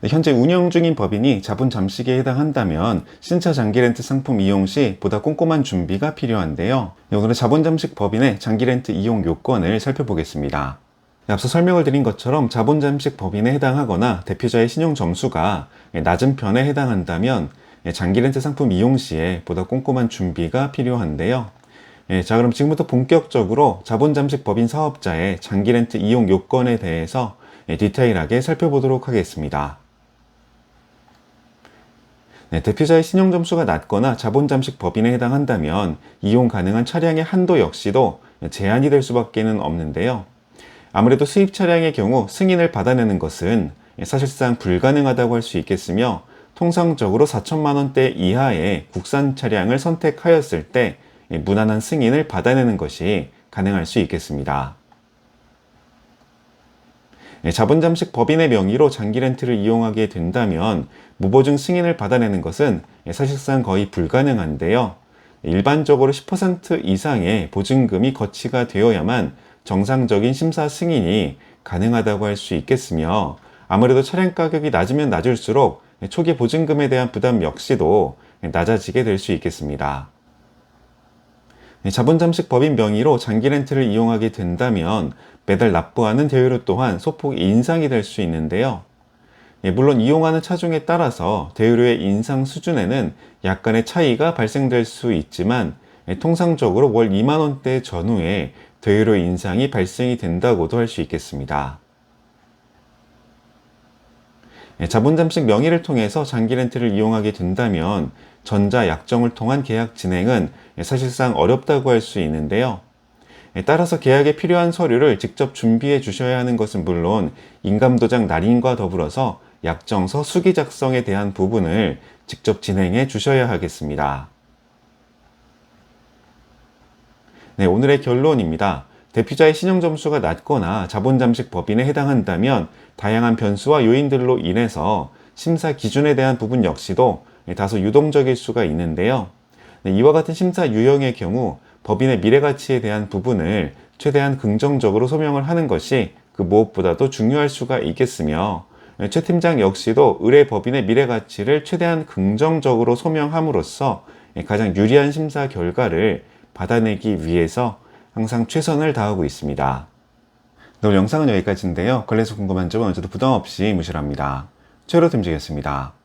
네, 현재 운영 중인 법인이 자본 잠식에 해당한다면 신차 장기 렌트 상품 이용 시 보다 꼼꼼한 준비가 필요한데요. 네, 오늘은 자본 잠식 법인의 장기 렌트 이용 요건을 살펴보겠습니다. 네, 앞서 설명을 드린 것처럼 자본 잠식 법인에 해당하거나 대표자의 신용 점수가 낮은 편에 해당한다면 장기 렌트 상품 이용 시에 보다 꼼꼼한 준비가 필요한데요. 예, 자, 그럼 지금부터 본격적으로 자본 잠식 법인 사업자의 장기 렌트 이용 요건에 대해서 예, 디테일하게 살펴보도록 하겠습니다. 네, 대표자의 신용 점수가 낮거나 자본 잠식 법인에 해당한다면 이용 가능한 차량의 한도 역시도 제한이 될 수밖에는 없는데요. 아무래도 수입 차량의 경우 승인을 받아내는 것은 사실상 불가능하다고 할 수 있겠으며 통상적으로 4천만 원대 이하의 국산 차량을 선택하였을 때 무난한 승인을 받아내는 것이 가능할 수 있겠습니다. 예, 자본 잠식 법인의 명의로 장기 렌트를 이용하게 된다면 무보증 승인을 받아내는 것은 사실상 거의 불가능한데요. 일반적으로 10% 이상의 보증금이 거치가 되어야만 정상적인 심사 승인이 가능하다고 할 수 있겠으며 아무래도 차량 가격이 낮으면 낮을수록 초기 보증금에 대한 부담 역시도 낮아지게 될 수 있겠습니다. 네, 자본 잠식 법인 명의로 장기 렌트를 이용하게 된다면 매달 납부하는 대여료 또한 소폭 인상이 될 수 있는데요. 예, 물론 이용하는 차종에 따라서 대여료의 인상 수준에는 약간의 차이가 발생될 수 있지만 예, 통상적으로 월 2만 원대 전후에 대여료 인상이 발생이 된다고도 할 수 있겠습니다. 예, 자본 잠식 명의를 통해서 장기 렌트를 이용하게 된다면 전자 약정을 통한 계약 진행은 사실상 어렵다고 할 수 있는데요. 따라서 계약에 필요한 서류를 직접 준비해 주셔야 하는 것은 물론 인감도장 날인과 더불어서 약정서 수기 작성에 대한 부분을 직접 진행해 주셔야 하겠습니다. 네, 오늘의 결론입니다. 대표자의 신용 점수가 낮거나 자본 잠식 법인에 해당한다면 다양한 변수와 요인들로 인해서 심사 기준에 대한 부분 역시도 다소 유동적일 수가 있는데요. 네, 이와 같은 심사 유형의 경우 법인의 미래 가치에 대한 부분을 최대한 긍정적으로 소명을 하는 것이 그 무엇보다도 중요할 수가 있겠으며 최 팀장 역시도 의뢰 법인의 미래 가치를 최대한 긍정적으로 소명함으로써 가장 유리한 심사 결과를 받아내기 위해서 항상 최선을 다하고 있습니다. 네, 오늘 영상은 여기까지인데요. 걸려서 궁금한 점은 언제도 부담 없이 무시랍니다. 최로 팀장이었습니다.